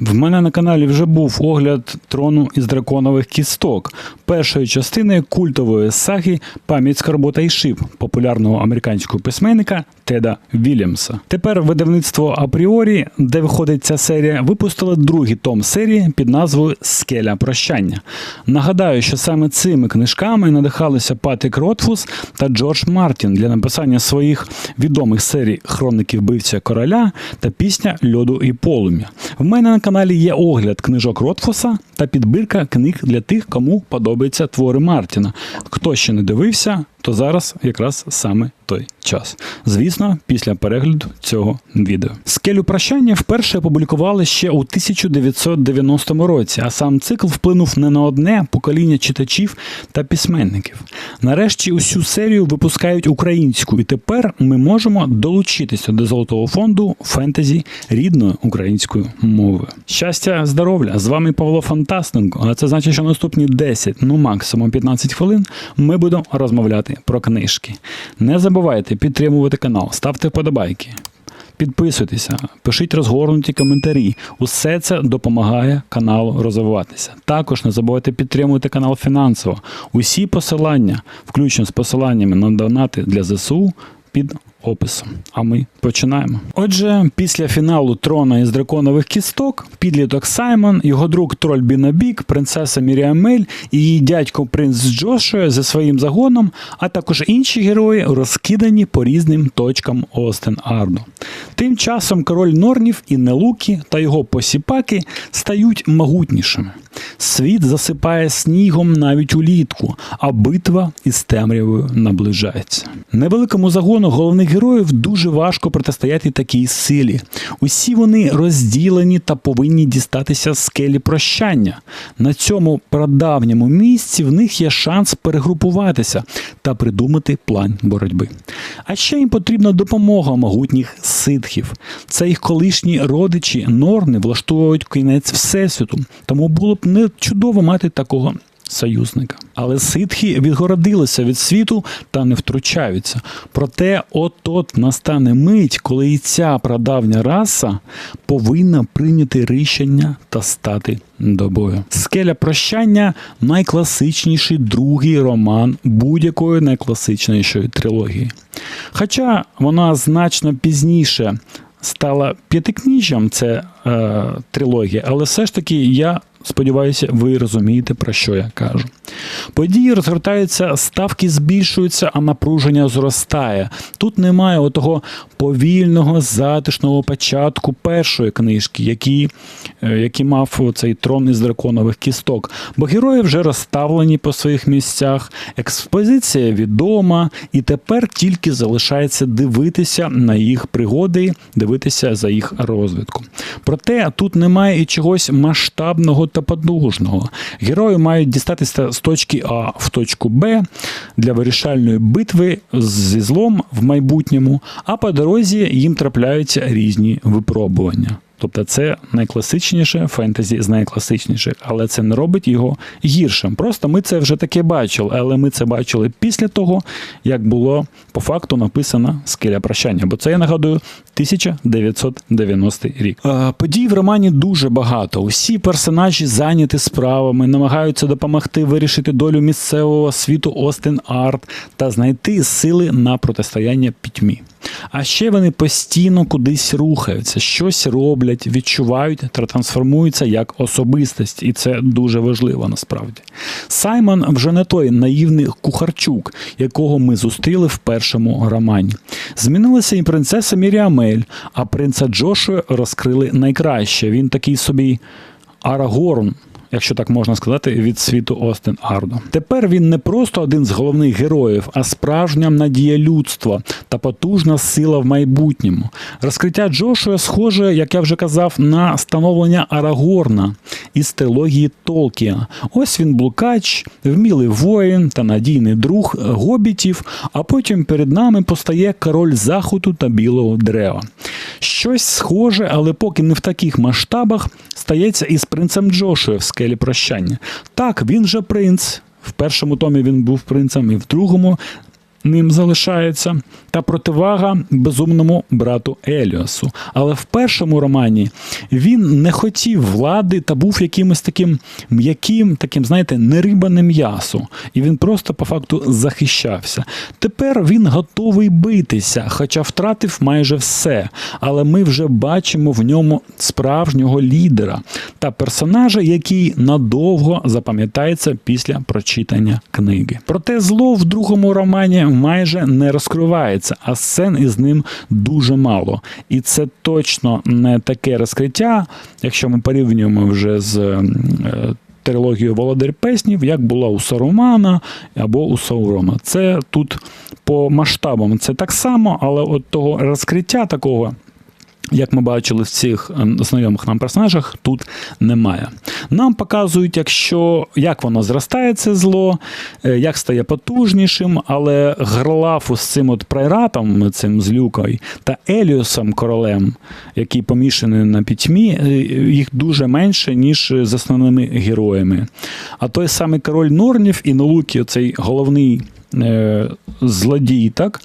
В мене на каналі вже був огляд трону із драконових кісток, першої частини культової саги Пам'ять скарбота і шип популярного американського письменника Теда Вільямса. Тепер видавництво Апріорі, де виходить ця серія, випустило другий том серії під назвою Скеля прощання. Нагадаю, що саме цими книжками надихалися Патрік Ротфус та Джордж Мартін для написання своїх відомих серій Хроники вбивця короля та пісня Льоду і полум'я. В мене на каналі є огляд книжок Ротфуса та підбірка книг для тих, кому подобаються твори Мартіна. Хто ще не дивився, то зараз якраз саме той час. Звісно, після перегляду цього відео. Скелю прощання вперше опублікували ще у 1990 році, а сам цикл вплинув не на одне покоління читачів та письменників. Нарешті усю серію випускають українську, і тепер ми можемо долучитися до золотого фонду фентезі рідною українською мовою. Щастя, здоров'я! З вами Павло Фантастенко. А це значить, що наступні 10, ну максимум 15 хвилин ми будемо розмовляти про книжки. Не забувайте підтримувати канал, ставте вподобайки. Підписуйтеся, пишіть розгорнуті коментарі. Усе це допомагає каналу розвиватися. Також не забувайте підтримувати канал фінансово. Усі посилання, включно з посиланнями на донати для ЗСУ, під описом. А ми починаємо. Отже, після фіналу трона із драконових кісток, підліток Саймон, його друг троль Бінабік, принцеса Міріамель і її дядько принц Джошуа зі своїм загоном, а також інші герої розкидані по різним точкам Остен Арду. Тим часом король Норнів і Нелукі та його посіпаки стають могутнішими. Світ засипає снігом навіть улітку, а битва із темрявою наближається. Невеликому загону головних героїв дуже важко протистояти такій силі. Усі вони розділені та повинні дістатися скелі прощання. На цьому прадавньому місці в них є шанс перегрупуватися та придумати план боротьби. А ще їм потрібна допомога могутніх ситхів. Це їх колишні родичі Норни влаштовують кінець всесвіту, тому було б не чудово мати такого союзника. Але ситхи відгородилися від світу та не втручаються. Проте, от-от настане мить, коли і ця прадавня раса повинна прийняти рішення та стати до бою. Скеля прощання найкласичніший другий роман будь-якої найкласичнішої трилогії. Хоча вона значно пізніше стала п'ятикніжжям, це е, трилогія, але все ж таки я сподіваюся, ви розумієте, про що я кажу. Події розгортаються, ставки збільшуються, а напруження зростає. Тут немає отого повільного, затишного початку першої книжки, який, е, який мав цей трон із драконових кісток. Бо герої вже розставлені по своїх місцях, експозиція відома, і тепер тільки залишається дивитися на їх пригоди, дивитися за їх розвитку. Проте тут немає і чогось масштабного та потужного. Герої мають дістатися з точки А в точку Б для вирішальної битви зі злом в майбутньому, а по дорозі їм трапляються різні випробування. Тобто це найкласичніше фентезі з найкласичніших, але це не робить його гіршим. Просто ми це вже таке бачили, але ми це бачили після того, як було по факту написано скеля прощання. Бо це я нагадую 1990 рік. Е, Подій в романі дуже багато. Усі персонажі зайняті справами, намагаються допомогти вирішити долю місцевого світу Остен Арт та знайти сили на протистояння пітьмі. А ще вони постійно кудись рухаються, щось роблять, відчувають та трансформуються як особистість, і це дуже важливо насправді. Саймон вже не той наївний кухарчук, якого ми зустріли в першому романі. Змінилася і принцеса Міріамель, а принца Джошуа розкрили найкраще. Він такий собі Арагорн якщо так можна сказати, від світу Остен Арду. Тепер він не просто один з головних героїв, а справжня надія людства та потужна сила в майбутньому. Розкриття Джошуа схоже, як я вже казав, на становлення Арагорна із трилогії Толкіна. Ось він блукач, вмілий воїн та надійний друг гобітів, а потім перед нами постає король заходу та білого дерева. Щось схоже, але поки не в таких масштабах, стається із принцем Джошуа в скелі прощання. Так, він же принц. В першому томі він був принцем, і в другому ним залишається, та противага безумному брату Еліосу. Але в першому романі він не хотів влади та був якимось таким м'яким, таким, знаєте, нерибане м'ясо. І він просто по факту захищався. Тепер він готовий битися, хоча втратив майже все. Але ми вже бачимо в ньому справжнього лідера та персонажа, який надовго запам'ятається після прочитання книги. Проте зло в другому романі майже не розкривається, а сцен із ним дуже мало. І це точно не таке розкриття, якщо ми порівнюємо вже з. трилогією Трилогію Володар Песнів, як була у Сарумана або у Саурома. Це тут по масштабам це так само, але от того розкриття такого як ми бачили в цих ем, знайомих нам персонажах, тут немає. Нам показують, якщо як воно зростає, це зло, е, як стає потужнішим, але Грлафу з цим от прайратом, цим злюкою, та Еліосом королем, який помішаний на пітьмі, е, їх дуже менше, ніж з основними героями. А той самий король Норнів і Нолукі, цей головний е, злодій, так,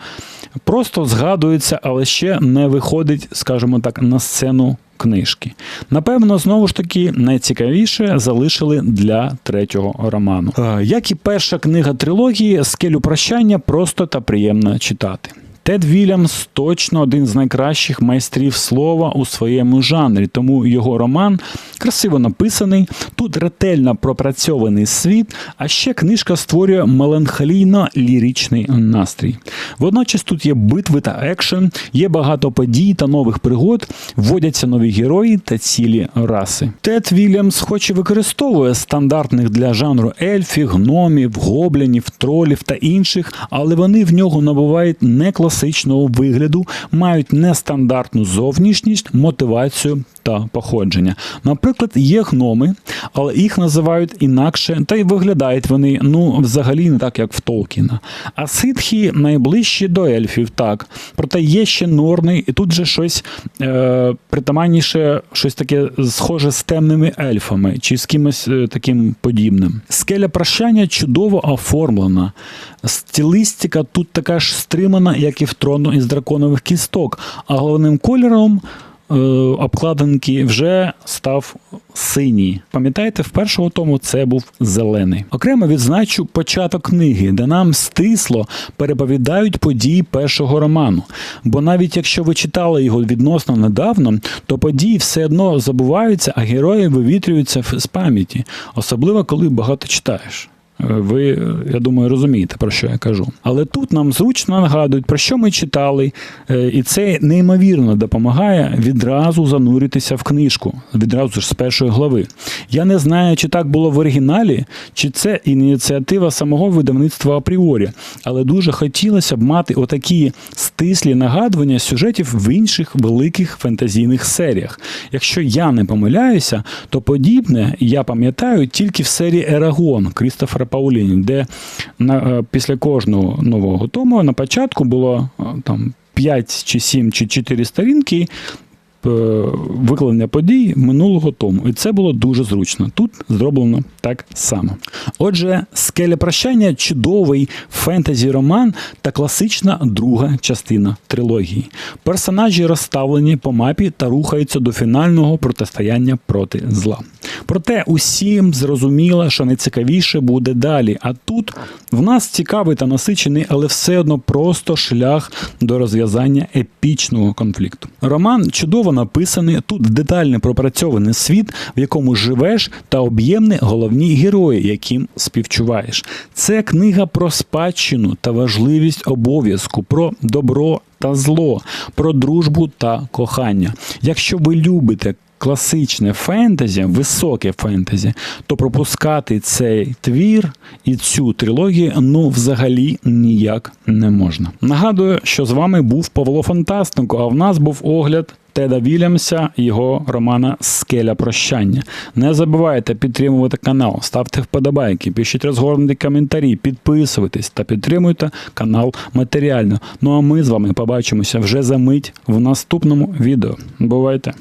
просто згадується, але ще не виходить, скажімо так, на сцену книжки. Напевно, знову ж таки, найцікавіше залишили для третього роману. Як і перша книга трилогії, скелю прощання просто та приємно читати. Тед Вільямс точно один з найкращих майстрів слова у своєму жанрі, тому його роман красиво написаний, тут ретельно пропрацьований світ, а ще книжка створює меланхолійно-ліричний настрій. Водночас тут є битви та екшен, є багато подій та нових пригод, вводяться нові герої та цілі раси. Тед Вільямс хоч і використовує стандартних для жанру ельфів, гномів, гоблінів, тролів та інших, але вони в нього набувають не класичного вигляду, мають нестандартну зовнішність, мотивацію та походження. Наприклад, є гноми, але їх називають інакше, та й виглядають вони ну взагалі не так, як в Толкіна. А ситхи найближчі до ельфів, так. Проте є ще норни, і тут же щось е, притаманніше, щось таке схоже з темними ельфами чи з кимось е, таким подібним. Скеля прощання чудово оформлена. Стилістика тут така ж стримана, як і в трону із драконових кісток, а головним кольором обкладинки вже став синій. Пам'ятаєте, в першого тому це був зелений. Окремо відзначу початок книги, де нам стисло переповідають події першого роману. Бо навіть якщо ви читали його відносно недавно, то події все одно забуваються, а герої вивітрюються з пам'яті, особливо коли багато читаєш. Ви, я думаю, розумієте, про що я кажу. Але тут нам зручно нагадують, про що ми читали, е, і це неймовірно допомагає відразу зануритися в книжку, відразу ж з першої глави. Я не знаю, чи так було в оригіналі, чи це ініціатива самого видавництва апріорі, але дуже хотілося б мати отакі стислі нагадування сюжетів в інших великих фентезійних серіях. Якщо я не помиляюся, то подібне я пам'ятаю тільки в серії Ерагон Крістофера Пауліні, де на, е, після кожного нового тому на початку було е, там 5 чи 7 чи 4 сторінки. Е, Викладення подій минулого тому, і це було дуже зручно. Тут зроблено так само. Отже, скеля прощання чудовий фентезі-роман та класична друга частина трилогії. Персонажі розставлені по мапі та рухаються до фінального протистояння проти зла. Проте усім зрозуміло, що найцікавіше буде далі. А тут в нас цікавий та насичений, але все одно просто шлях до розв'язання епічного конфлікту. Роман чудово написаний. Тут детально пропрацьований світ, в якому живеш, та об'ємні головні герої, яким співчуваєш. Це книга про спадщину та важливість обов'язку, про добро та зло, про дружбу та кохання. Якщо ви любите класичне фентезі, високе фентезі, то пропускати цей твір і цю трилогію ну взагалі ніяк не можна. Нагадую, що з вами був Павло Фантастенко, а в нас був огляд. Теда Вільямса і його романа Скеля прощання. Не забувайте підтримувати канал, ставте вподобайки, пишіть розгорнуті коментарі, підписуйтесь та підтримуйте канал матеріально. Ну а ми з вами побачимося вже за мить в наступному відео. Бувайте!